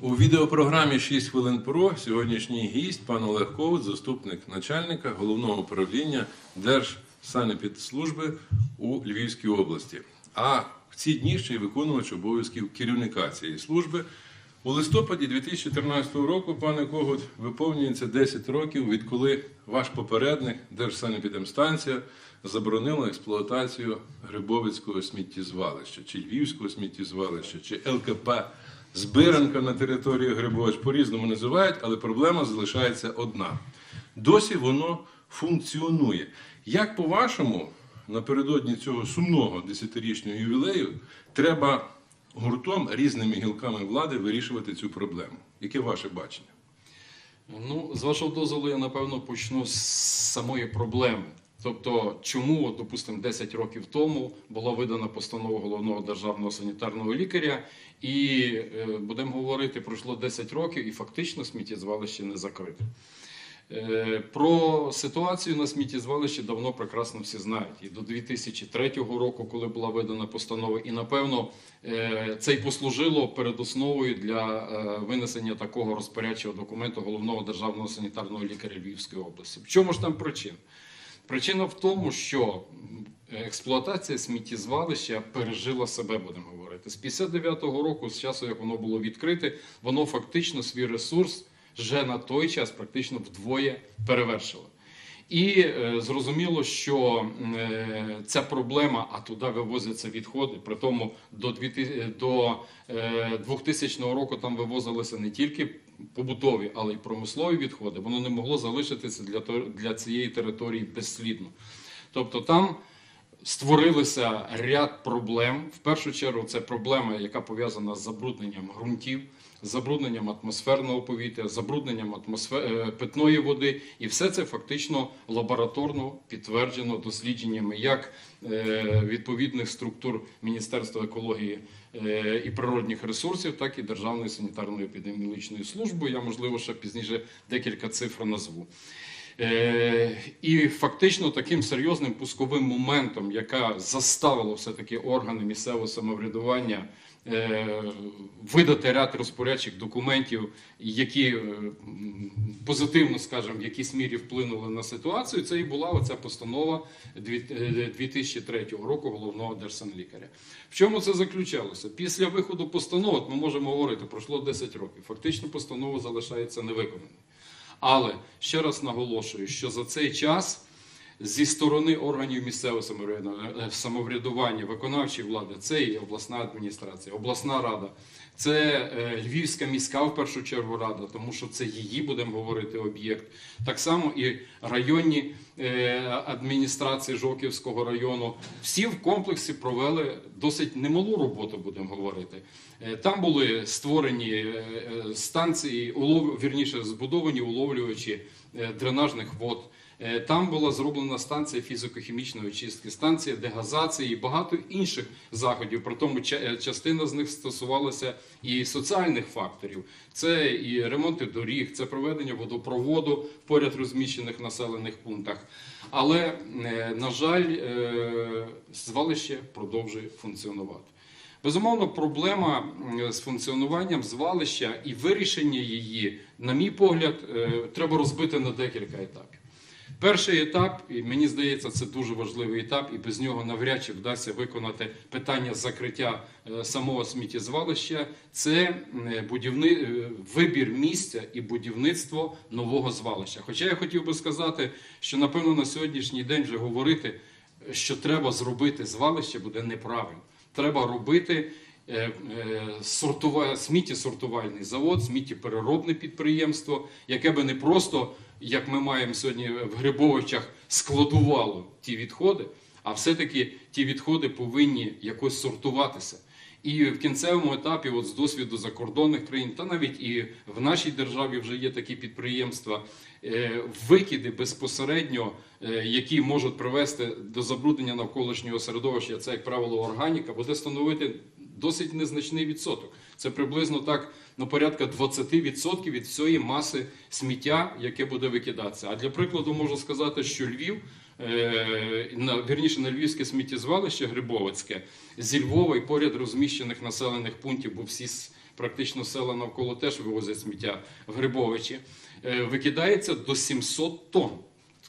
У відеопрограмі 6 хвилин про сьогоднішній гість пан Олег Ковут, заступник начальника головного управління Держсанепідслужби у Львівській області. А в ці дні ще й виконувач обов'язків керівника цієї служби. У листопаді 2014 року, пане Когут, виповнюється 10 років, відколи ваш попередник, Держсанепідемстанція, заборонила експлуатацію Грибовицького сміттєзвалища, чи Львівського сміттєзвалища, чи ЛКП Збиранка на території Грибович. По-різному називають, але проблема залишається одна. Досі воно функціонує. Як по-вашому, напередодні цього сумного десятирічного ювілею, треба гуртом різними гілками влади вирішувати цю проблему? Яке ваше бачення? Ну, з вашого дозволу, я напевно почну з самої проблеми. Тобто, чому, от, допустимо, 10 років тому була видана постанова головного державного санітарного лікаря, і е, будемо говорити, пройшло 10 років, і фактично сміттєзвалище не закрите. Е, Про ситуацію на сміттєзвалищі давно прекрасно всі знають. І до 2003 року, коли була видана постанова, і напевно е, це й послужило передосновою для е, винесення такого розпорядчого документу головного державного санітарного лікаря Львівської області. В чому ж там причина? Причина в тому, що експлуатація сміттєзвалища пережила себе, будемо говорити. З 59-го року, з часу, як воно було відкрите, воно фактично свій ресурс вже на той час практично вдвоє перевершило. І е, зрозуміло, що е, ця проблема, а туди вивозяться відходи. При тому до 2000, до е, 2000 року там вивозилися не тільки побутові, але й промислові відходи. Воно не могло залишитися для, для цієї території безслідно. Тобто там створилися ряд проблем. В першу чергу, це проблема, яка пов'язана з забрудненням ґрунтів, забрудненням атмосферного повітря, забрудненням атмосфер... е, питної води, і все це фактично лабораторно підтверджено дослідженнями як е, відповідних структур Міністерства екології е, і природних ресурсів, так і Державної санітарної епідеміологічної служби. Я можливо ще пізніше декілька цифр назву. Е, І фактично таким серйозним пусковим моментом, яка заставила все-таки органи місцевого самоврядування е, видати ряд розпорядчих документів, які е, позитивно, скажімо, в якійсь мірі вплинули на ситуацію, це і була оця постанова дві- е, 2003 року головного держсанлікаря. В чому це заключалося? Після виходу постанови, ми можемо говорити, пройшло 10 років. Фактично постанова залишається невиконаною. Але ще раз наголошую, що за цей час зі сторони органів місцевого е, самоврядування, виконавчої влади, це і обласна адміністрація, обласна рада, це е, Львівська міська в першу чергу рада, тому що це її будемо говорити об'єкт. Так само і районні е, адміністрації Жовківського району. Всі в комплексі провели досить немалу роботу, будемо говорити. Там були створені станції, вірніше збудовані уловлювачі дренажних вод. Е, Там була зроблена станція фізико-хімічної очистки, станція дегазації і багато інших заходів. При тому е, частина з них стосувалася і соціальних факторів. Це і ремонти доріг, це проведення водопроводу поряд розміщених населених пунктах. Але, е, на жаль, звалище продовжує функціонувати. Безумовно, проблема з функціонуванням звалища і вирішення її, на мій погляд, треба розбити на декілька етапів. Перший етап, і мені здається, це дуже важливий етап, і без нього навряд чи вдасться виконати питання закриття е, самого сміттєзвалища. Це е, будівни... е, вибір місця і будівництво нового звалища. Хоча я хотів би сказати, що напевно на сьогоднішній день вже говорити, що треба зробити звалище, буде неправильно. Треба робити сортува... сміттєсортувальний завод, сміттєпереробне підприємство, яке би не просто, як ми маємо сьогодні в Грибовичах, складувало ті відходи, а все-таки ті відходи повинні якось сортуватися. І в кінцевому етапі, от з досвіду закордонних країн, та навіть і в нашій державі вже є такі підприємства, е, викиди безпосередньо, е, які можуть привести до забруднення навколишнього середовища, це, як правило, органіка, буде становити досить незначний відсоток. Це приблизно так ну, порядка 20% від всієї маси сміття, яке буде викидатися. А для прикладу можу сказати, що Львів, е, вірніше на Львівське сміттєзвалище Грибовицьке, зі Львова і поряд розміщених населених пунктів, бо всі практично села навколо теж вивозять сміття в Грибовичі, е, викидається до 700 тонн.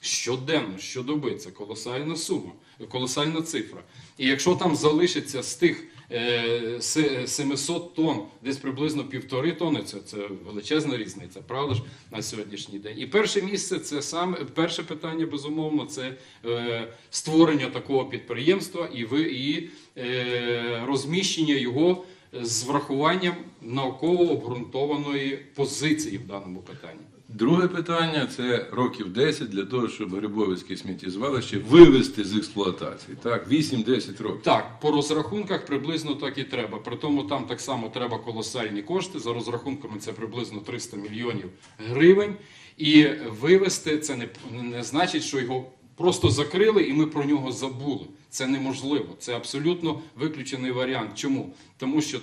Щоденно, щодоби, це колосальна сума, колосальна цифра. І якщо там залишиться з тих 700 тонн, десь приблизно півтори тонни, це, це величезна різниця, правда ж, на сьогоднішній день. І перше місце це саме перше питання, безумовно, це е, створення такого підприємства і, ви, і е, розміщення його з врахуванням науково обґрунтованої позиції в даному питанні. Друге питання це років 10 для того, щоб Грибовицьке сміттєзвалище вивести з експлуатації. Так, 8-10 років. Так, по розрахунках приблизно так і треба. При тому там так само треба колосальні кошти. За розрахунками це приблизно 300 мільйонів гривень. І вивести це не, не значить, що його просто закрили і ми про нього забули. Це неможливо. Це абсолютно виключений варіант. Чому? Тому що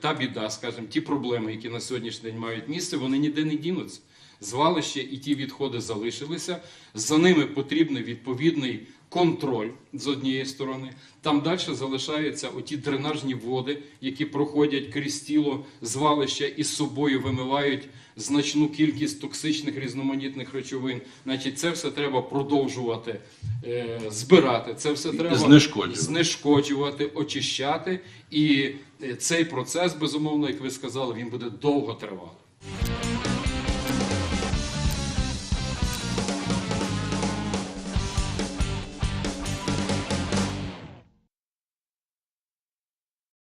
та біда, скажімо, ті проблеми, які на сьогоднішній день мають місце, вони ніде не дінуться. Звалище і ті відходи залишилися. За ними потрібний відповідний контроль з однієї сторони. Там далі залишаються оті дренажні води, які проходять крізь тіло звалища і з собою вимивають значну кількість токсичних різноманітних речовин. Значить, це все треба продовжувати е, збирати. Це все треба Знешкоджувати. знешкоджувати, очищати. І е, цей процес, безумовно, як ви сказали, він буде довго тривати.